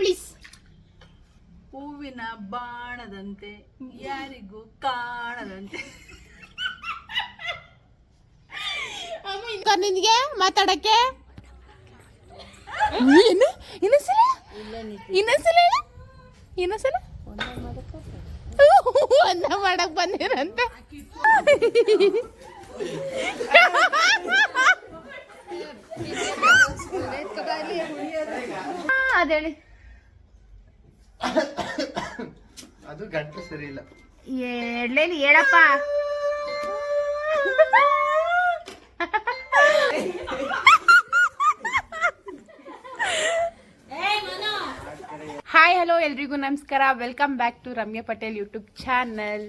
Please ಹೂವಿನ ಬಾಣದಂತೆ ಯಾರಿಗೂ ಕಾಣದಂತೆ. ಅಮ್ಮ ನಿನ್ಗೆ ಮಾತಾಡಕ್ಕೆ? ಏನು ಇನ್ನೊಂದ್ಸಲ ಇನ್ನೊಂದ್ಸಲ. ಇನ್ನೊಂದ್ಸಲ ಒಂದ ಮಾಡಕ್ ಬಂದಿರಂತೆ. ಅದೇಳಿ. ಅದು ಗಂಟು ಸರಿ ಇಲ್ಲ. ಎಡ್ಲೇಲಿ ಹೇಳಪ್ಪ. ಹಾಯ್ ಹಲೋ ಎಲ್ರಿಗೂ ನಮಸ್ಕಾರ. Welcome back to Ramya Patel YouTube channel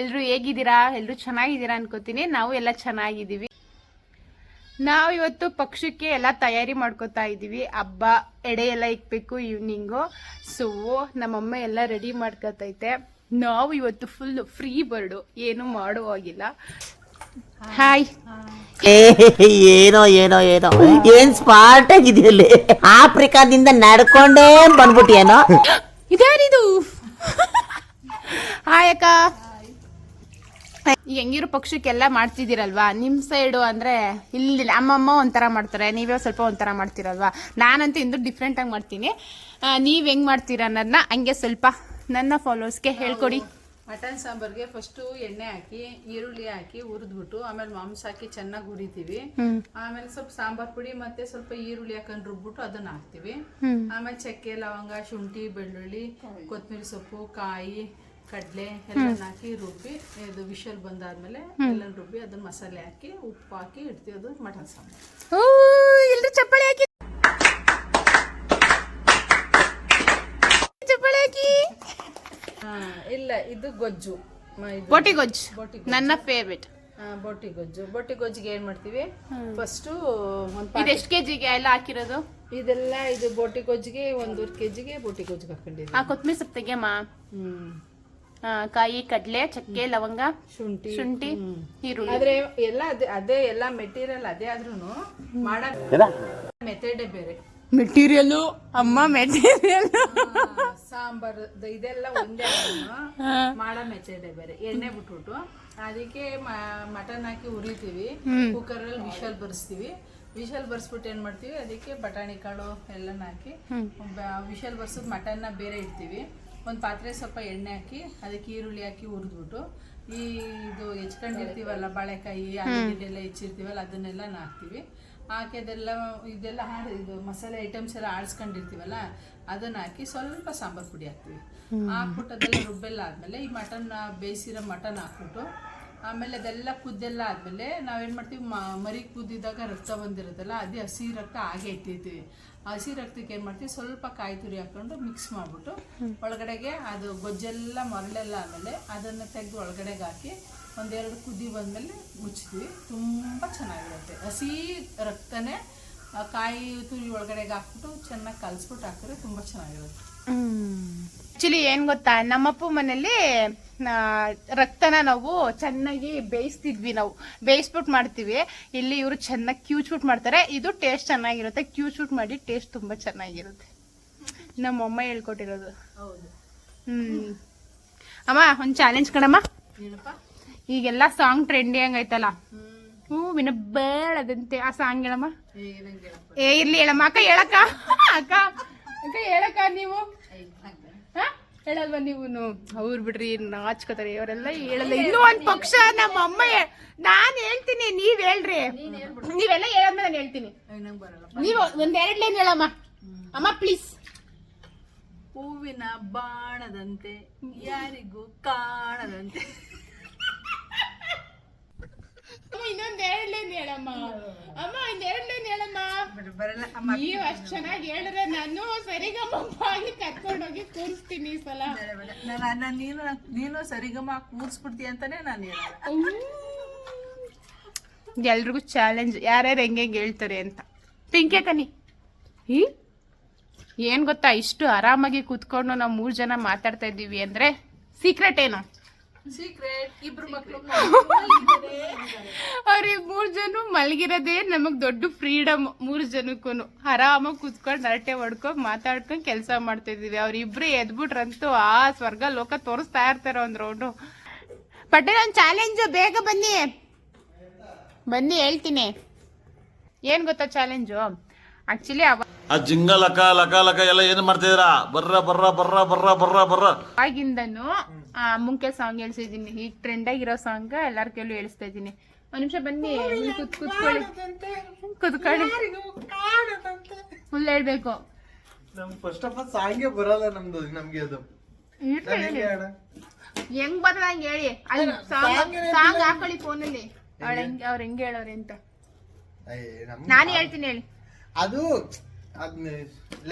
ಎಲ್ಲರೂ ಹೇಗಿದ್ದೀರಾ? ಎಲ್ಲರೂ ಚೆನ್ನಾಗಿದ್ದೀರಾ ಅನ್ಕೋತೀನಿ. ನಾವು ಎಲ್ಲ ಚೆನ್ನಾಗಿದ್ದೀವಿ. ನಾವು ಇವತ್ತು ಪಕ್ಷಕ್ಕೆ ಎಲ್ಲ ತಯಾರಿ ಮಾಡ್ಕೋತಾ ಇದ್ದೀವಿ. ಹಬ್ಬ ಎಡೆ ಎಲ್ಲ ಇಕ್ಬೇಕು ಈವ್ನಿಂಗು ಸೊ ನಮ್ಮಮ್ಮ ಎಲ್ಲ ರೆಡಿ ಮಾಡ್ಕೊತೈತೆ. ನಾವು ಇವತ್ತು ಫುಲ್ ಫ್ರೀ ಬರ್ಡು ಏನು ಮಾಡುವಾಗಿಲ್ಲ ಹಾಯ್ ಏನೋ ಏನೋ ಏನೋ. ಏನ್ ಸ್ಮಾರ್ಟ್ ಆಗಿದೆಯಲ್ಲಿ ಆಫ್ರಿಕಾದಿಂದ ನಡ್ಕೊಂಡೇ ಬಂದ್ಬಿಟ್ಟಿಯೇನೋ? ಇದೇನಿದು ಹಾಯ್ ಅಕ್ಕ. ಈಗ ಹೆಂಗಿರೋ ಪಕ್ಷಕ್ಕೆಲ್ಲ ಮಾಡ್ತಿದ್ದೀರಲ್ವಾ? ನಿಮ್ಮ ಸೈಡು ಅಂದರೆ ಇಲ್ಲಿ ನಮ್ಮಮ್ಮ ಒಂಥರ ಮಾಡ್ತಾರೆ ನೀವೇ ಸ್ವಲ್ಪ ಒಂಥರ ಮಾಡ್ತೀರಲ್ವಾ? ನಾನಂತೂ ಇಂದು ಡಿಫ್ರೆಂಟಾಗಿ ಮಾಡ್ತೀನಿ. ನೀವು ಹೆಂಗೆ ಮಾಡ್ತೀರ ಅನ್ನೋದನ್ನ ಹಂಗೆ ಸ್ವಲ್ಪ ನನ್ನ ಫಾಲೋವರ್ಸ್ಗೆ ಹೇಳ್ಕೊಡಿ. ಮಟನ್ ಸಾಂಬಾರ್ಗೆ ಫಸ್ಟು ಎಣ್ಣೆ ಹಾಕಿ ಈರುಳ್ಳಿ ಹಾಕಿ ಹುರಿದ್ಬಿಟ್ಟು ಆಮೇಲೆ ಮಾಂಸ ಹಾಕಿ ಚೆನ್ನಾಗಿ ಹುರಿತೀವಿ. ಆಮೇಲೆ ಸ್ವಲ್ಪ ಸಾಂಬಾರ್ ಪುಡಿ ಮತ್ತೆ ಸ್ವಲ್ಪ ಈರುಳ್ಳಿ ಹಾಕೊಂಡು ರುಬ್ಬಿಟ್ಟು ಅದನ್ನ ಹಾಕ್ತಿವಿ. ಆಮೇಲೆ ಚಕ್ಕೆ ಲವಂಗ ಶುಂಠಿ ಬೆಳ್ಳುಳ್ಳಿ ಕೊತ್ತಂಬರಿ ಸೊಪ್ಪು ಕಾಯಿ ಕಡಲೆ ಎಲ್ಲ ಹಾಕಿ ರುಬ್ಬಿ ಇದು ವಿಷಲ್ ಬಂದಾದ್ಮೇಲೆ ಎಲ್ಲ ರುಬ್ಬಿ ಅದನ್ನ ಮಸಾಲೆ ಹಾಕಿ ಉಪ್ಪು ಹಾಕಿ ಇಡ್ತೀವಿ ಅದು ಮಟನ್ ಸಾಂಬಾರ್. ಎಲ್ಲರೂ ಚಪ್ಪಾಳೆ ಹಾಕಿ. ಚಪ್ಪಾಳೆ ಹಾಕಿ. ಆ, ಇಲ್ಲ ಇದು ಗೊಜ್ಜು. ಬೋಟಿ ಗೊಜ್ಜು. ಬೋಟಿ ನನ್ನ ಫೇವ್ರೆಟ್ ಬೊಟ್ಟಿ ಬೋಟಿ ಗೊಜ್ಜು. ಬೋಟಿ ಗೊಜ್ಜಿಗೆ ಏನ್ ಮಾಡ್ತೀವಿ? ಫಸ್ಟ್ ಒಂದು ಎಷ್ಟು ಕೆಜಿಗೆ ಎಲ್ಲ ಹಾಕಿರೋದು? ಇದೆಲ್ಲ ಇದು ಬೋಟಿ ಗೊಜ್ಜಿಗೆ ಒಂದೂವರೆ ಕೆಜಿಗೆ ಬೋಟಿ ಗೊಜ್ಜಿಗೆ ಹಾಕೊಂಡಿದ್ದೀವಿ. ಆ ಕೊತ್ತಂಬರಿ ಸೊಪ್ಪು ತೆಗೆಯಮ್ಮ. ಹ್ಮ್. ಆ, ಕಾಯಿ ಕಡಲೆ ಚಕ್ಕೆ ಲವಂಗ ಶುಂಠಿ ಶುಂಠಿ ಈರುಳ್ಳಿ. ಆದ್ರೆ ಎಲ್ಲ ಅದೇ ಅದೇ ಎಲ್ಲ ಮೆಟೀರಿಯಲ್ ಅದೇ ಆದ್ರೂನು ಮಾಡಕ್ ಮೆಥಡೇ ಬೇರೆ. ಮೆಟೀರಿಯಲ್ ಅಮ್ಮ ಮೆಟೀರಿಯಲ್. ಸಾಂಬಾರ್ ಇದೆಲ್ಲ ಒಂದೇ ಮಾಡೋ ಮೆಥಡೇ ಬೇರೆ. ಎಣ್ಣೆ ಬಿಟ್ಬಿಟ್ಟು ಅದಕ್ಕೆ ಮಟನ್ ಹಾಕಿ ಉರಿತೀವಿ ಕುಕ್ಕರ್ ಅಲ್ಲಿ ವಿಷಲ್ ಬರ್ಸ್ತೀವಿ. ವಿಶಲ್ ಬರ್ಸ್ಬಿಟ್ಟು ಏನ್ ಮಾಡ್ತೀವಿ? ಅದಕ್ಕೆ ಬಟಾಣಿ ಕಾಳು ಎಲ್ಲ ಹಾಕಿ ವಿಷಲ್ ಬರ್ಸಿದ್ ಮಟನ್ನ ಬೇರೆ ಇಡ್ತೀವಿ. ಒಂದು ಪಾತ್ರೆ ಸ್ವಲ್ಪ ಎಣ್ಣೆ ಹಾಕಿ ಅದಕ್ಕೆ ಈರುಳ್ಳಿ ಹಾಕಿ ಹುರಿದ್ಬಿಟ್ಟು ಈ ಇದು ಹೆಚ್ಕೊಂಡಿರ್ತೀವಲ್ಲ ಬಾಳೆಕಾಯಿ ಎಲ್ಲ ಹೆಚ್ಚಿರ್ತೀವಲ್ಲ ಅದನ್ನೆಲ್ಲ ಹಾಕ್ತೀವಿ ಹಾಕಿ ಅದೆಲ್ಲ ಇದೆಲ್ಲ ಹಾಡು ಇದು ಮಸಾಲೆ ಐಟಮ್ಸ್ ಎಲ್ಲ ಆಡಿಸ್ಕೊಂಡಿರ್ತೀವಲ್ಲ ಅದನ್ನ ಹಾಕಿ ಸ್ವಲ್ಪ ಸಾಂಬಾರ್ ಪುಡಿ ಹಾಕ್ತೀವಿ. ಹಾಕ್ಬಿಟ್ಟು ಅದೆಲ್ಲ ರುಬ್ಬೆಲ್ಲ ಆದಮೇಲೆ ಈ ಮಟನ್ ಬೇಯಿಸಿರೋ ಮಟನ್ ಹಾಕ್ಬಿಟ್ಟು ಆಮೇಲೆ ಅದೆಲ್ಲ ಕುದ್ದೆಲ್ಲ ಆದಮೇಲೆ ನಾವೇನು ಮಾಡ್ತೀವಿ ಮರಿ ಕುದ್ದಿದಾಗ ರಕ್ತ ಬಂದಿರುತ್ತಲ್ಲ ಅದೇ ಹಸಿ ರಕ್ತ ಹಾಗೆ ಇಟ್ಟಿರ್ತೀವಿ. ಹಸಿ ರಕ್ತಕ್ಕೆ ಏನು ಮಾಡ್ತೀವಿ? ಸ್ವಲ್ಪ ಕಾಯಿ ತುರಿ ಹಾಕ್ಕೊಂಡು ಮಿಕ್ಸ್ ಮಾಡಿಬಿಟ್ಟು ಒಳಗಡೆಗೆ ಅದು ಗೊಜ್ಜೆಲ್ಲ ಮರಳೆಲ್ಲ ಆಮೇಲೆ ಅದನ್ನು ತೆಗೆದು ಒಳಗಡೆಗೆ ಹಾಕಿ ಒಂದೆರಡು ಕುದಿ ಬಂದಮೇಲೆ ಮುಚ್ಚಿದ್ವಿ. ತುಂಬ ಚೆನ್ನಾಗಿರುತ್ತೆ. ಹಸಿ ರಕ್ತನೇ ಕಾಯಿ ತುರಿ ಒಳಗಡೆಗೆ ಹಾಕ್ಬಿಟ್ಟು ಚೆನ್ನಾಗಿ ಕಲಿಸ್ಬಿಟ್ಟು ಹಾಕಿದ್ರೆ ತುಂಬ ಚೆನ್ನಾಗಿರುತ್ತೆ. ಆಕ್ಚುಲಿ ಏನ್ ಗೊತ್ತಾ? ನಮ್ಮಪ್ಪ ಮನೇಲಿ ರಕ್ತನ ನಾವು ಚೆನ್ನಾಗಿ ಬೇಯಿಸ್ತಿದ್ವಿ ನಾವು. ಬೇಯಿಸ್ಬಿಟ್ಟು ಮಾಡ್ತೀವಿ. ಇಲ್ಲಿ ಇವರು ಚೆನ್ನಾಗಿ ಕ್ಯೂಚ್ಬಿಟ್ಟು ಮಾಡ್ತಾರೆ. ಇದು ಟೇಸ್ಟ್ ಚೆನ್ನಾಗಿರುತ್ತೆ. ಕ್ಯೂಚ್ಬಿಟ್ಟು ಮಾಡಿ ಟೇಸ್ಟ್ ತುಂಬಾ ಚೆನ್ನಾಗಿರುತ್ತೆ. ನಮ್ಮಮ್ಮ ಹೇಳ್ಕೊಟ್ಟಿರೋದು. ಹೌದು. ಹ್ಮ್. ಅಮ್ಮ ಒಂದು ಚಾಲೆಂಜ್ ಕಣಮ್ಮ. ಈಗೆಲ್ಲ ಸಾಂಗ್ ಟ್ರೆಂಡಿ ಹಂಗೈತಲ್ಲ ಹೂವಿನ ಬೇಡದಂತೆ ಆ ಸಾಂಗ್ ಹೇಳಮ್ಮ. ಏ ಇರ್ಲಿ ಹೇಳಮ್ಮ. ಅಕ್ಕ ಹೇಳಕ್ಕ. ಅಕ್ಕ ಅಕ್ಕ ಹೇಳಕ್ಕ ನೀವು? ಹೇಳಲ್ವ ನೀವು ಅವ್ರು ಬಿಡ್ರಿ ನಾಚ್ಕೋತಾರೆ. ಇವರೆಲ್ಲ ಹೇಳಲ್ಲ. ಇನ್ನೂ ಒಂದ್ ಪಕ್ಷ ನಮ್ಮ ಅಮ್ಮ ನಾನು ಹೇಳ್ತೀನಿ ನೀವ್ ಹೇಳ್ರಿ. ನೀವೆಲ್ಲ ಹೇಳಮ್ಮ ನಾನು ಹೇಳ್ತೀನಿ. ನೀವು ಒಂದ್ ಎರಡ್ ಲೈನ್ ಹೇಳಮ್ಮ. ಅಮ್ಮ ಪ್ಲೀಸ್ ಹೂವಿನ ಬಾಣದಂತೆ ಯಾರಿಗೂ ಕಾಣದಂತೆ. ಇನ್ನೊಂದ್ ಎರಡ್ ಲೈನ್ ಹೇಳಮ್ಮ. ಅಮ್ಮ ಒಂದ್ ಎರಡ್ ಲೈನ್ ಹೇಳಮ್ಮ. ಬರಲ್ಲ ನೀವು ಅಷ್ಟ್ ಚೆನ್ನಾಗಿ ಹೇಳಿದ್ರೆ ನಾನು ಸರಿಗಮ್ಮ ಆಗಿ ಕರ್ಕೊಂಡೋಗಿ ಕೂರಿಸ್ತೀನಿ ಈ ಸಲ. ನಾನು ನೀನು ನೀನು ಸರಿಗಮ ಕೂರ್ಸ್ಬಿಡ್ತೀಯ ಅಂತಾನೆ ನಾನು ಹೇಳಲ್ಲ. ಎಲ್ರಿಗೂ ಚಾಲೆಂಜ್ ಯಾರ್ಯಾರು ಹೆಂಗೆ ಹೇಳ್ತಾರೆ ಅಂತ. ಪಿಂಕೆ ಕನಿ ಈ ಏನ್ ಗೊತ್ತಾ ಇಷ್ಟು ಆರಾಮಾಗಿ ಕೂತ್ಕೊಂಡು ನಾವು ಮೂರ್ ಜನ ಮಾತಾಡ್ತಾ ಇದ್ದೀವಿ ಅಂದ್ರೆ ಸೀಕ್ರೆಟ್ ಏನು. ಸೀಕ್ರೆಟ್ ಇಬ್ರು ಮೂರ್ ಜನ ಮಲಗಿರೋದೇ ನಮಗ್ ದೊಡ್ಡ ಫ್ರೀಡಮ್ ಮೂರ್ ಜನಕ್ಕೂ ಆರಾಮಾಗಿ ಕುತ್ಕೊಂಡು ನರಟೆ ಹೊಡ್ಕೊಂಡ್ ಮಾತಾಡ್ಕೊಂಡ್ ಕೆಲಸ ಮಾಡ್ತಿದೀವಿ ಅವ್ರಿಬ್ರು ಎದ್ಬಿಟ್ರಂತೂ ಆ ಸ್ವರ್ಗ ಲೋಕ ತೋರಿಸ್ತಾ ಇರ್ತಾರ ಒಂದ್ ರೌಂಡು ಪಟೇಲ್ ಒಂದ್ ಚಾಲೆಂಜ್ ಬೇಗ ಬನ್ನಿ. ಬನ್ನಿ ಹೇಳ್ತೀನಿ. ಏನ್ ಗೊತ್ತಾ ಚಾಲೆಂಜು ಆಕ್ಚುಲಿ ಆ ಜಿಂಗ ಲಕ ಲಕ ಲಕ ಎಲ್ಲ ಏನ್ ಮಾಡ್ತಿದ್ರ ಬರ್ರ ಬರ್ರ ಬರ್ರ ಬರ್ರ ಬರ್ರ ಬರ್ರ. ಆಗಿಂದನು ಆ ಮುಂಕೆ ಸಾಂಗ್ ಹೇಳ್ಸಿದೀನಿ ಈಗ ಟ್ರೆಂಡ್ ಆಗಿರೋ ಸಾಂಗ್ ಎಲ್ಲಾರ ಕೇಳಿ ಹೇಳಿಸ್ತಾ ಇದ್ದೀನಿ. ಒಂದ್ ನಿಮಿಷ ಬನ್ನಿ ಇಲ್ಲಿ ಕೂತ್ ಕೂತ್ಕೊಳ್ಳಿ. ಕೂತ್ಕೊಳ್ಳಿ. ಫುಲ್ ಹೇಳ್ಬೇಕು. ನಮ್ ಫಸ್ಟ್ ಆಫ್ ಆಲ್ ಸಾಂಗೇ ಬರಲ್ಲ ನಮ್ದು ನಮ್ಗೆ ಅದು. ಹೆಂಗೆ ಬರ್ತದ ಹಂಗೆ ಹೇಳಿ. ಅಲ್ಲಿ ಸಾಂಗ್ ಸಾಂಗ್ ಹಾಕೊಳ್ಳಿ ಫೋನಲ್ಲಿ ಅವ್ರ ಹೆಂಗ್? ಅವ್ರ ಹೆಂಗ್ ಹೇಳೋರೆ ಅಂತ. ನಾನು ಹೇಳ್ತೀನಿ ಹೇಳಿ. ಅದು ಅದ್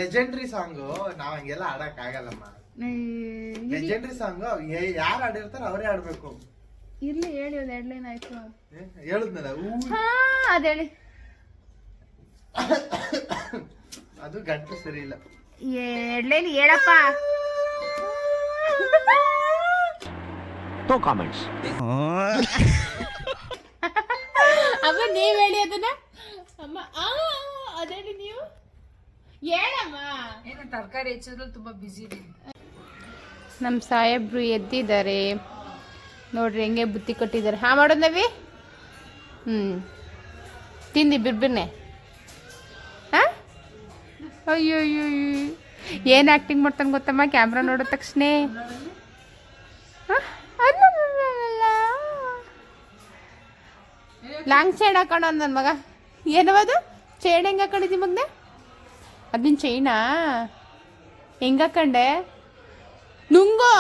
ಲೆಜೆಂಡ್ರಿ ಸಾಂಗ್ ನಾವ್ ಹಂಗೆಲ್ಲ ಆಡಕ್ ಆಗಲ್ಲಮ್ಮ. ಲೆಜೆಂಡ್ರಿ ಸಾಂಗ್ ಯಾರು ಆಡಿರ್ತಾರ ಅವರೇ ಆಡ್ಬೇಕು ಇರ್ಲಿ ಹೇಳಿ ಒಂದ್ ಎರಡ್ ಲೈನ್ ಆಯ್ತು. ಏ, ಹೇಳುದ್ನಲ್ಲ? ಹಾ ಹೇಳಿ. ಅದು ಗಂಟು ಸರಿ ಇಲ್ಲ. ಎರಡ್ ಲೈನ್ ಹೇಳಪ್ಪ. ಅಮ್ಮ ನೀವ್ ಹೇಳಿ ಅದನ್ನ. ಅಮ್ಮ ಆ ಅದೇಳಿ ನೀವು ಹೇಳಮ್ಮ. ಏನು ತರಕಾರಿ ಹೆಚ್ಚೋದ್ರಲ್ಲಿ ತುಂಬಾ ಇದೆ ನಮ್ಮ ಸಾಹೇಬ್ರು ಎದ್ದಿದ್ದಾರೆ. ನೋಡ್ರಿ ಹೆಂಗೆ ಬುತ್ತಿ ಕೊಟ್ಟಿದ್ದಾರೆ. ಹಾ ಮಾಡೋದವಿ ಹ್ಞೂ ತಿಂದಿ ಬಿರ್ಬಿರ್ನೆ. ಹಾಂ? ಅಯ್ಯೋ ಅಯ್ಯೋ ಏನು ಆ್ಯಕ್ಟಿಂಗ್ ಮಾಡ್ತಾನೆ ಗೊತ್ತಮ್ಮ ಕ್ಯಾಮ್ರಾ ನೋಡಿದ ತಕ್ಷಣ ಲಾಂಗ್ ಚೇಣ್ ಹಾಕೋಣ ನನ್ನ ಮಗ ಏನವದು ಚೇಣ್ ಹೆಂಗೆ ಹಾಕೊಂಡಿದ್ದಿ ಮಗನೆ ಅದಿನ ಚೈನಾ ಹೆಂಗಾಕಂಡೆ ನುಂಗೋ!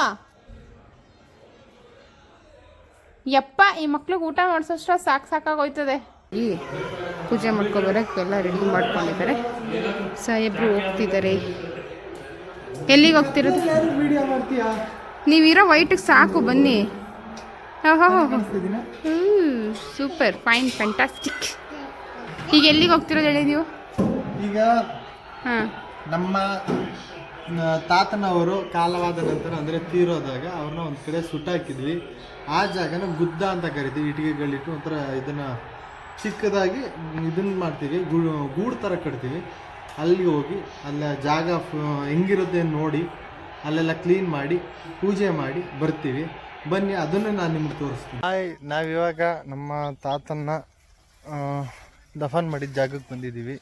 ಯಪ್ಪ ಈ ಮಕ್ಳಿಗೆ ಊಟ ಮಾಡಿಸೋಷ್ಟ ಸಾಕು ಸಾಕಾಗೋಯ್ತದೆ. ಈ ಪೂಜೆ ಮಾಡ್ಕೊಬರಕ್ಕೆಲ್ಲ ರೆಡಿ ಮಾಡ್ಕೊಂಡಿದ್ದಾರೆ. ಸಾಹೇಬ್ರು ಹೋಗ್ತಿದ್ದಾರೆ. ಎಲ್ಲಿಗೆ ಹೋಗ್ತಿರೋದು? ನೀವಿರೋ ವೈಟಿಗೆ ಸಾಕು ಬನ್ನಿ. ಹ್ಞೂ ಸೂಪರ್ ಫೈನ್ ಫ್ಯಾಂಟಾಸ್ಟಿಕ್ ಈಗ ಎಲ್ಲಿಗೆ ಹೋಗ್ತಿರೋದು ಹೇಳಿ ನೀವು? ಈಗ ಹಾಂ ನಮ್ಮ ತಾತನವರು ಕಾಲವಾದ ನಂತರ ಅಂದ್ರೆ ತೀರೋದಾಗ ಅವ್ರನ್ನ ಒಂದ್ ಕಡೆ ಸುಟ್ಟಾಕಿದ್ವಿ ಆ ಜಾಗನ ಗುದ್ದ ಅಂತ ಕರಿತೀವಿ ಇಟ್ಟಿಗೆಗಳಿಟ್ಟು ಒಂಥರ ಇದನ್ನ ಚಿಕ್ಕದಾಗಿ ಇದನ್ನ ಮಾಡ್ತೀವಿ ಗೂಡು ಗೂಡು ಥರ ಕಟ್ತೀವಿ. ಅಲ್ಲಿ ಹೋಗಿ ಅಲ್ಲ ಜಾಗ ಫ್- ಹೆಂಗಿರುತ್ತೆ ನೋಡಿ ಅಲ್ಲೆಲ್ಲ ಕ್ಲೀನ್ ಮಾಡಿ ಪೂಜೆ ಮಾಡಿ ಬರ್ತೀವಿ. ಬನ್ನಿ ಅದನ್ನು ನಾನು ನಿಮ್ಗೆ ತೋರಿಸ್ತೀನಿ. ಹಾಯ್ ನಾವಿವಾಗ ನಮ್ಮ ತಾತನ್ನ ದಫನ್ ಮಾಡಿದ ಜಾಗಕ್ಕೆ ಬಂದಿದ್ದೀವಿ.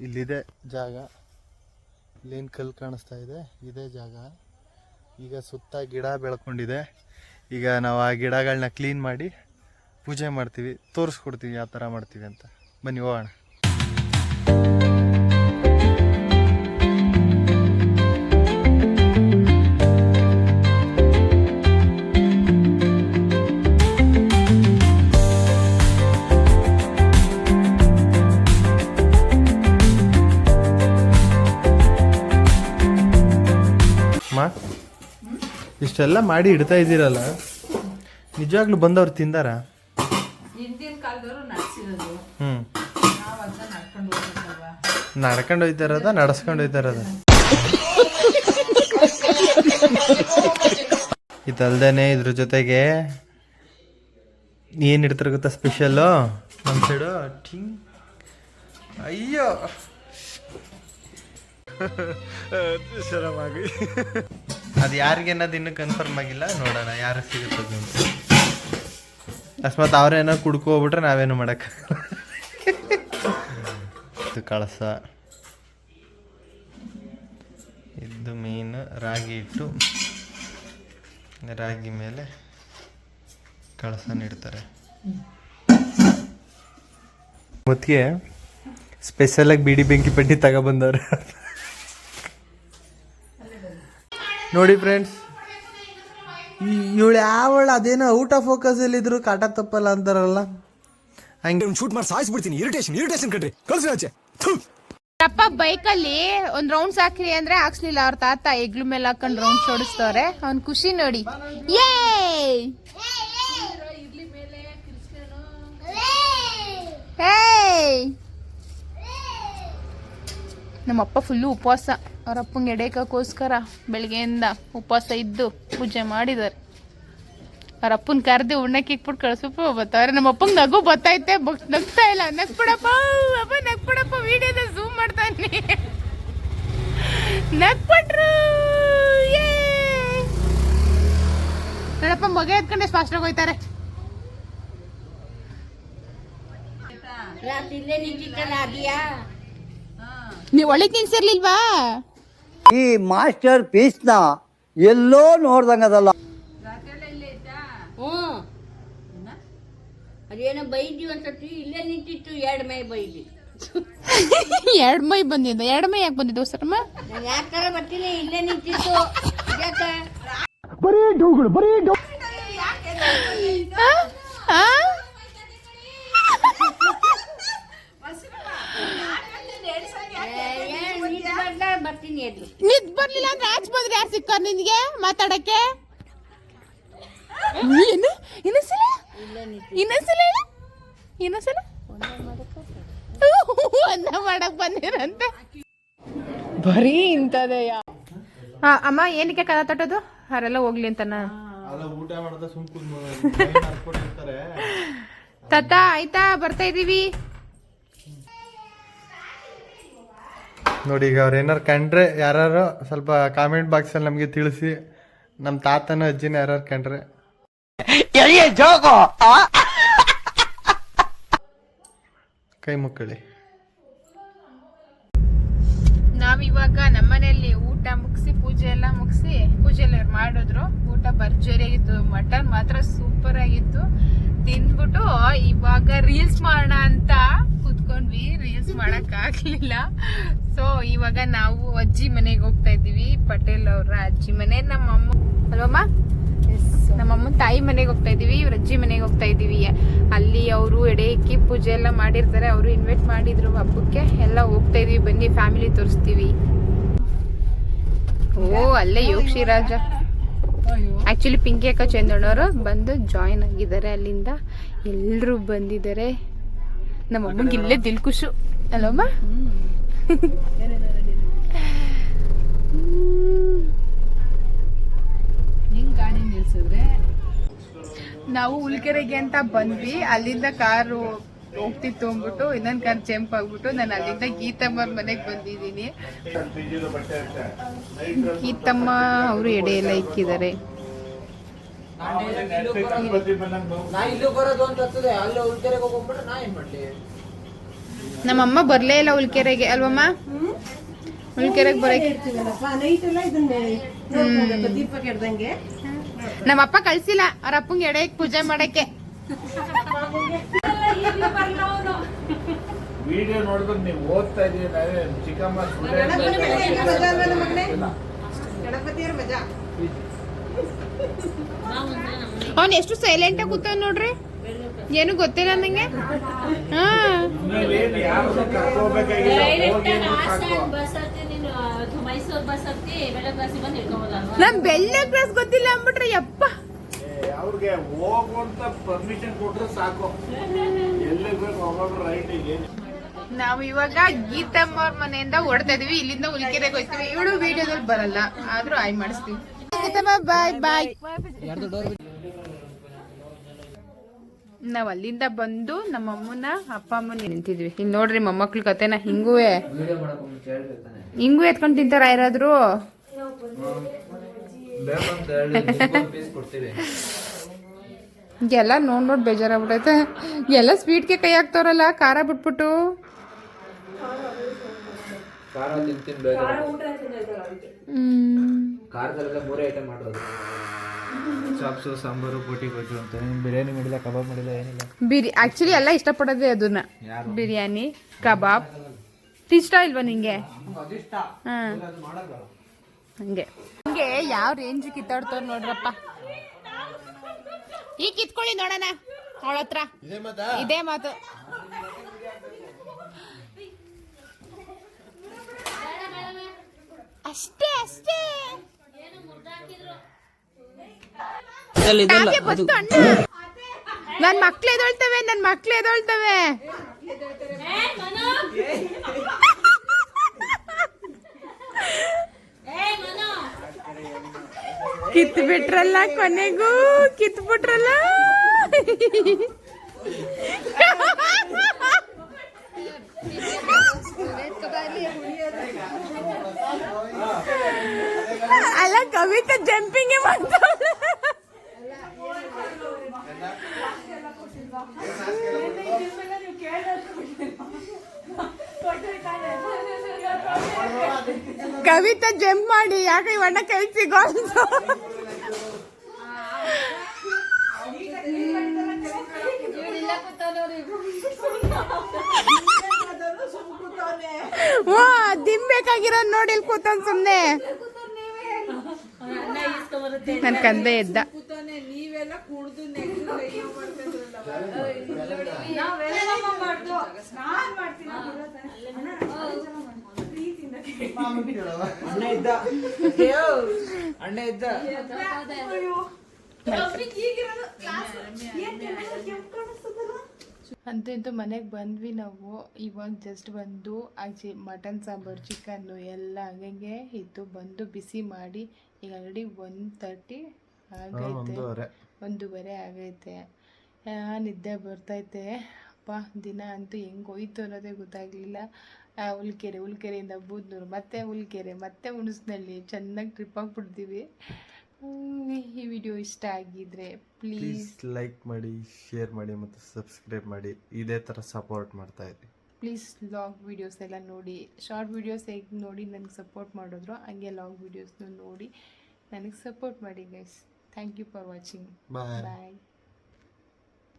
ಇಲ್ಲಿದೆ ಜಾಗ. ಇಲ್ಲೇನು ಕಲ್ಲು ಕಾಣಿಸ್ತಾ ಇದೆ? ಇದೇ ಜಾಗ. ಈಗ ಸುತ್ತ ಗಿಡ ಬೆಳ್ಕೊಂಡಿದೆ. ಈಗ ನಾವು ಆ ಗಿಡಗಳನ್ನ ಕ್ಲೀನ್ ಮಾಡಿ ಪೂಜೆ ಮಾಡ್ತೀವಿ. ತೋರಿಸ್ಕೊಡ್ತೀವಿ ಯಾವ ಥರ ಮಾಡ್ತೀವಿ ಅಂತ. ಬನ್ನಿ ಹೋಗೋಣ. ಇಷ್ಟೆಲ್ಲ ಮಾಡಿ ಇಡ್ತಾ ಇದ್ದೀರಲ್ಲ ನಿಜವಾಗ್ಲೂ ಬಂದವ್ರು ತಿಂದಾರ? ಹಿಂದಿನ ಕಾಲದವರು ನಡೆಸಿರೋದು. ಹ್ಞೂ ನಾವು ಅದನ್ನ ನಡ್ಕೊಂಡು ಹೋಗ್ಬೇಕಲ್ವಾ? ನಡ್ಕೊಂಡು ಹೋಯ್ತಾ ಇರೋದ ನಡ್ಸ್ಕೊಂಡು ಹೋಯ್ತಾ ಇರೋದ ಇದಲ್ದೇನೆ ಇದ್ರ ಜೊತೆಗೆ ಏನು ಇಡ್ತಾರೆ ಗೊತ್ತಾ ಸ್ಪೆಷಲ್ಲು ನಮ್ಮ ಸೈಡು ಟಿಂಗ್. ಅಯ್ಯೋ. ಅದು ಯಾರಿಗೆ ಅನ್ನೋದು ಇನ್ನೂ ಕನ್ಫರ್ಮ್ ಆಗಿಲ್ಲ. ನೋಡೋಣ ಯಾರು ಸಿಗುತ್ತದೆ ಅಂತ. ಅಕಸ್ಮಾತ್ ಅವ್ರೇನೋ ಕುಡ್ಕೋಬಿಟ್ರೆ ನಾವೇನು ಮಾಡಕ್ಕ ಕಳಸ. ಇದು ಮೀನು, ರಾಗಿ ಇಟ್ಟು ರಾಗಿ ಮೇಲೆ ಕಳಸ ನೀಡ್ತಾರೆ ಮೊತ್ತಿಗೆ ಸ್ಪೆಷಲಾಗಿ ಬಿಡಿ ಬೆಂಕಿ ಪಟ್ಟಿ ತಗೊಬಂದವ್ರೆ ನೋಡಿ ಫ್ರೆಂಡ್ಸ್ ಇವಳು ಯಾವಳು ಅದೇನೋ ಔಟ್ ಆಫ್ ಫೋಕಸ್ ಇದ್ರು ಕಾಟ ತಪ್ಪಲ್ಲ ಅಂತಾರಲ್ಲ. ಹಂಗೆ. ಶೂಟ್ ಮಾಡಿ ಸಾಯಿಸ್ಬಿಡ್ತೀನಿ. ಇರಿಟೇಷನ್ ಇರಿಟೇಷನ್ ಕಣ್ರಿ. ಕಳ್ಸಿ ಆಚೆ. ಅಪ್ಪ ಬೈಕಲ್ಲಿ ಒಂದ್ ರೌಂಡ್ಸ್ ಹಾಕ್ರಿ ಅಂದ್ರೆ ಹಾಕ್ಸ್ಲಿಲ್ಲ. ಅವ್ರ ತಾತ ಎಗ್ಲು ಮೇಲೆ ಹಾಕೊಂಡು ರೌಂಡ್ಸ್ ಓಡಿಸ್ತವ್ರೆ ಅವ್ನ್ ಖುಷಿ ನೋಡಿ. ಯೇ ಹೇಯ್! ನಮ್ಮಪ್ಪ ಫುಲ್ಲು ಉಪವಾಸ. ಅವ್ರ ಅಪ್ಪಂಗೆ ಎಡೆಕೋಸ್ಕರ ಬೆಳಗ್ಗೆಯಿಂದ ಉಪವಾಸ ಇದ್ದು ಪೂಜೆ ಮಾಡಿದ್ದಾರೆ. ಅವರಪ್ಪನ ಕರೆದು ಉಣ್ಣಕ್ಕೆ ಇಕ್ಬಿಟ್ಟು ಕಳಿಸ್ಬಿಟ್ಟು ಬರ್ತಾವ್ರೆ ನಮ್ಮ ಅಪ್ಪಂಗೆ ನಗು ಬತ್ತೈತೆ ಬಗ್ ನಗ್ತಾ ಇಲ್ಲ. ನಗ್ಬಿಡಪ್ಪ, ಅಪ್ಪ, ನಗ್ಬಿಡಪ್ಪ ವಿಡಿಯೋದ ಝೂಮ್ ಮಾಡ್ತಾನೆ ನಗ್ಬಿಟ್ರು! ನೋಡಪ್ಪ, ಮಗ ಎತ್ಕೊಂಡೆ ಫಾಸ್ಟಾಗಿ ಹೋಯ್ತಾರೆ. ನೀವು ಒಳಗೆ ನಿಲ್ಸಿರ್ಲಿಲ್ವಾ? ಈ ಮಾಸ್ಟರ್ ಪೀಸ್ನ ಎಲ್ಲೋ ನೋಡ್ದಂಗದಲ್ಲ ಹ್ಞೂ. ಅದೇನೋ ಬೈದಿ ಒಂದ್ಸತಿ ಇಲ್ಲೇ ನಿಂತಿತ್ತು ಎರಡು ಮೈ ಬೈದಿ ಎರಡು ಮೈ ಬಂದಿದ್ದು. ಎರಡು ಮೈ ಯಾಕೆ ಬಂದಿದ್ದು ಸರ್ಮ ನಾನು ಯಾಕಾರ ಬರ್ತೀನಿ? ಇಲ್ಲೇ ನಿಂತಿತ್ತು. ಯಾಕ? ಬರೀ ನಿಂತ್ ಬರ್ಲ ಬರ್ತೀನಿ ನಿದ್ ಬರ್ಲಿಲ್ಲ ಅಂದ್ರೆ ಆಚೆ ಬಂದ್ರೆ ಯಾರು ಸಿಕ್ಕೋರ್ ನಿನ್ಗೆ ಮಾತಾಡಕ್ಕೆ? ಏನು ಇನ್ನೊಂದ್ಸಲ? ಇನ್ನೊಂದ್ಸಲ ಹೇಳು. ಇನ್ನೊಂದ್ಸಲ? ಒಂದ ಮಾಡಕ್ ಬಂದಿರಂತೆ. ಬರೀ ಇಂಥದೆಯ? ಅಮ್ಮ ಏನಕ್ಕೆ ಕದ ತಟ್ಟೋದು? ಅವರೆಲ್ಲ ಹೋಗ್ಲಿ ಅಂತನ? ತತ್ತ ಊಟ ಮಾಡದ ಸುಮ್ ಕೂತ್ಕೊಂಡಿರ್ತಾರೆ ತಾತ ಆಯ್ತಾ? ಬರ್ತಾ ಇದೀವಿ. ನೋಡಿ ಈಗ ಅವ್ರು ಏನಾರು ಕಂಡ್ರೆ ಯಾರು ಸ್ವಲ್ಪ ಕಾಮೆಂಟ್ ಬಾಕ್ಸಲ್ಲಿ ನಮಗೆ ತಿಳಿಸಿ. ನಮ್ಮ ತಾತನ ಅಜ್ಜಿನ ಯಾರು ಕಂಡ್ರೆ. ಕೈ ಮುಕ್ಕಳಿ. ನಾವಿವಾಗ ನಮ್ಮನೆಯಲ್ಲಿ ಊಟ ಪೂಜೆ ಎಲ್ಲ ಮುಗಿಸಿ ಪೂಜೆ ಎಲ್ಲ ಮಾಡಿದ್ರು. ಊಟ ಭರ್ಜರಿ ಆಗಿತ್ತು. ಮಟನ್ ಮಾತ್ರ ಸೂಪರ್ ಆಗಿತ್ತು. ತಿಂದ್ಬಿಟ್ಟು ಇವಾಗ ರೀಲ್ಸ್ ಮಾಡೋಣ ಅಂತ ಕೂತ್ಕೊಂಡ್ವಿ. ರೀಲ್ಸ್ ಮಾಡಕ್ ಆಗ್ಲಿಲ್ಲ. ಸೊ ಇವಾಗ ನಾವು ಅಜ್ಜಿ ಮನೆಗೆ ಹೋಗ್ತಾ ಇದ್ದೀವಿ. ಪಟೇಲ್ ಅವರ ಅಜ್ಜಿ ಮನೆ ನಮ್ಮ ಅಮ್ಮ ಅಲ್ವಮ್ಮ ನಮ್ಮಮ್ಮ ತಾಯಿ ಮನೆಗೆ ಹೋಗ್ತಾ ಇದೀವಿ ಇವ್ರ ಅಜ್ಜಿ ಮನೆಗೆ ಹೋಗ್ತಾ ಇದೀವಿ ಅಲ್ಲಿ ಅವರು ಎಡೆ ಇಕ್ಕಿ ಪೂಜೆ ಎಲ್ಲ ಮಾಡಿರ್ತಾರೆ. ಅವರು ಇನ್ವೈಟ್ ಮಾಡಿದ್ರು ಹಬ್ಬಕ್ಕೆ. ಎಲ್ಲ ಹೋಗ್ತಾ ಇದೀವಿ ಬನ್ನಿ ಫ್ಯಾಮಿಲಿ ತೋರಿಸ್ತೀವಿ. ಓ ಅಲ್ಲೇ ಯೋಕ್ಷಿ ರಾಜ ಆಕ್ಚುಲಿ ಪಿಂಕಿ ಅಕ್ಕ ಚಂದಣ್ಣವರು ಬಂದು ಜಾಯಿನ್ ಆಗಿದ್ದಾರೆ ಅಲ್ಲಿಂದ. ಎಲ್ಲರೂ ಬಂದಿದ್ದಾರೆ. ನಮ್ಮ ಅಮ್ಮಂಗೆ ಇಲ್ಲೇ ದಿಲ್ಕುಶು. ಅಲ್ಲಮ್ಮ ಹಿಂಗ್ ಗಾಡಿ ನಿಲ್ಸಿದ್ರೆ? ನಾವು ಉಲ್ಕೆರೆಗೆ ಅಂತ ಬಂದ್ವಿ. ಅಲ್ಲಿಂದ ಕಾರು ಹೋಗ್ತಿತ್ತು ಅಂದ್ಬಿಟ್ಟು ಇನ್ನೊಂದು ಕಾರ್ ಜಂಪ್ ಆಗ್ಬಿಟ್ಟು ನಾನು ಅಲ್ಲಿಂದ ಗೀತಮ್ಮ ಮನೆಗೆ ಬಂದಿದ್ದೀನಿ. ಗೀತಮ್ಮ ಅವರು ಎಡೆ ಎಲ್ಲ ಇಕ್ಕಿದ್ದಾರೆ. ನಮ್ಮಮ್ಮ ಬರ್ಲೇ ಇಲ್ಲ ಉಲ್ಕೆರೆಗೆ ಅಲ್ವಮ್ಮ? ಉಲ್ಕೆರೆಗೆ ಬರಕ್ಕೆ ನಮ್ಮಪ್ಪ ಕಳ್ಸಿಲ್ಲ, ಅವ್ರ ಅಪ್ಪಂಗೆ ಎಡೆಗೆ ಪೂಜೆ ಮಾಡಕ್ಕೆ. ವಿಡಿಯೋ ನೋಡಿದ್ರೆ ನೀವು ಓದ್ತಾ ಇದ್ದೀರಿ ಚಿಕ್ಕಮ್ಮ ಅವ್ನು ಎಷ್ಟು ಸೈಲೆಂಟ್ ಆಗಿ ಕೂತಾವ್ ನೋಡ್ರಿ? ಏನು ಗೊತ್ತಿಲ್ಲ ನಂಗೆ? ಹಾ. ನಮ್ ಬೆಲ್ಲ ಕ್ಲಾಸ್ ಗೊತ್ತಿಲ್ಲ ಅಂದ್ಬಿಟ್ರೆ ಯಪ್ಪ. ಅವ್ರಿಗೆ ಹೋಗುವಂತ ಪರ್ಮಿಷನ್ ಕೊಟ್ರೆ ಸಾಕು. ನಾವು ಇವಾಗ ಗೀತಮ್ಮ ಅವ್ರ ಮನೆಯಿಂದ ಹೊಡ್ತಾ ಇದೀವಿ. ಇಲ್ಲಿಂದ ಉಲ್ಕೆರೆಗೆ ಹೋಗ್ತೀವಿ. ಇವಳು ವಿಡಿಯೋದಲ್ಲಿ ಬರಲ್ಲ. ಆದ್ರೂ ಆಯ್ ಮಾಡಿಸ್ತೀವಿ. ಬಾಯ್ ಬಾಯ್ ನಾವ್ ಅಲ್ಲಿಂದ ಬಂದು ನಮ್ಮ ಅಮ್ಮನ, ಅಪ್ಪ ಅಮ್ಮನ ನಿಂತಿದ್ವಿ. ಹಿಂಗ್ ನೋಡ್ರಿ ಮೊಮ್ಮಕ್ಳ ಕತೆನ ಹಿಂಗೂ ಹಿಂಗೂ ಎತ್ಕೊಂಡ್ ತಿಂತಾರ ಯಾರಾದ್ರು? ಎಲ್ಲ ನೋಡಿ ನೋಡ್ ಬೇಜಾರಾಗ್ಬಿಟ್ಟೈತೆ ಎಲ್ಲ ಸ್ವೀಟ್ಗೆ ಕೈ ಹಾಕ್ತವ್ರಲ್ಲ ಖಾರ ಬಿಟ್ಬಿಟ್ಟು. ಸಾಂಬಾರು ಬೋಟಿ ಅಂತ. ಬಿರಿಯಾನಿ ಮಾಡಿಲ್ಲ ಕಬಾಬ್ ಮಾಡಿಲ್ಲ ಏನಿಲ್ಲ. ಬಿರಿ ಆಕ್ಚುಲಿ ಎಲ್ಲ ಇಷ್ಟಪಡೋದೇ ಅದನ್ನ. ಬಿರಿಯಾನಿ ಕಬಾಬ್. ಇಷ್ಟ ಇಲ್ವಾ ನಿಂಗೆ? ಹಾ. ಹಂಗೆ. ಹಂಗೆ ಯಾವ ರೇಂಜ್ ಕಿತ್ತಾಡ್ತಾರ ನೋಡ್ರಪ್ಪ. ಈಗ ಕಿತ್ಕೊಳ್ಳಿ ನೋಡೋಣ. ಅವಳತ್ರ ಇದೇ ಮಾತು? ಅಷ್ಟೇ ಅಷ್ಟೇ. ನನ್ ಮಕ್ಳು ಎದೊಳ್ತವೆ ನನ್ ಮಕ್ಳು ಎದೊಳ್ತವೆ. ಕಿತ್ ಬಿಟ್ರಲ್ಲ ಕೊನೆಗೂ? ಕಿತ್ ಬಿಟ್ರಲ್ಲ ಅಲ್ಲ ಕವಿತಾ ಜಂಪಿಂಗ್ ಮಾಡ್ತಾಳೆ. ಕವಿತಾ ಜಂಪ್ ಮಾಡಿ, ಯಾಕೆ ಇವಣ್ಣ ಕೈ ವಾ ದಿಮ್ಬೇಕಾಗಿರೋದ್ ನೋಡಿ ಇಲ್ಲಿ ಕೂತನ್ ಸುಮ್ನೆ. ನನ್ ಕಂದೆ ಇದ್ದ. ನೀವೆಲ್ಲ ಅಣ್ಣ ಇದ್ದ. ಅಣ್ಣ ಇದ್ದ. ಅಂತೂ ಇಂತೂ ಮನೆಗೆ ಬಂದ್ವಿ ನಾವು. ಇವಾಗ ಜಸ್ಟ್ ಬಂದು ಆಚೆ ಮಟನ್ ಸಾಂಬಾರು ಚಿಕನ್ನು ಎಲ್ಲ ಹಂಗೆ ಇತ್ತು ಬಂದು ಬಿಸಿ ಮಾಡಿ ಈಗ ಆಲ್ರೆಡಿ ಒನ್ ತರ್ಟಿ ಆಗೈತೆ. ಒಂದೂವರೆ ಆಗೈತೆ. ಆ, ನಿದ್ದೆ ಬರ್ತೈತೆ ಅಪ್ಪ ದಿನ ಅಂತೂ ಹೆಂಗೆ ಹೋಯ್ತು ಅನ್ನೋದೇ ಗೊತ್ತಾಗಲಿಲ್ಲ. ಉಲ್ಕೆರೆ ಹುಲ್ಕೆರೆಯಿಂದ ಬೂದ್ನೂರು ಮತ್ತೆ ಉಲ್ಕೆರೆ ಮತ್ತೆ ಹುಣಸ್ನಳ್ಳಿ ಚೆನ್ನಾಗಿ ಟ್ರಿಪ್ ಆಗಿಬಿಡ್ತೀವಿ. ಈ ವಿಡಿಯೋ ಇಷ್ಟ ಆಗಿದ್ರೆ ಪ್ಲೀಸ್ ಲೈಕ್ ಮಾಡಿ ಶೇರ್ ಮಾಡಿ ಮತ್ತು ಸಬ್ಸ್ಕ್ರೈಬ್ ಮಾಡಿ. ಇದೇ ಥರ ಸಪೋರ್ಟ್ ಮಾಡ್ತಾ ಇರಿ. ಪ್ಲೀಸ್ ಲಾಗ್ ವೀಡಿಯೋಸ್ ಎಲ್ಲ ನೋಡಿ. ಶಾರ್ಟ್ ವೀಡಿಯೋಸ್ ಹೇಗೆ ನೋಡಿ ನನಗೆ ಸಪೋರ್ಟ್ ಮಾಡಿದ್ರು ಹಂಗೆ ಲಾಗ್ ವೀಡಿಯೋಸ್ನು ನೋಡಿ. ನನಗೆ ಸಪೋರ್ಟ್ ಮಾಡಿ guys thank you for watching bye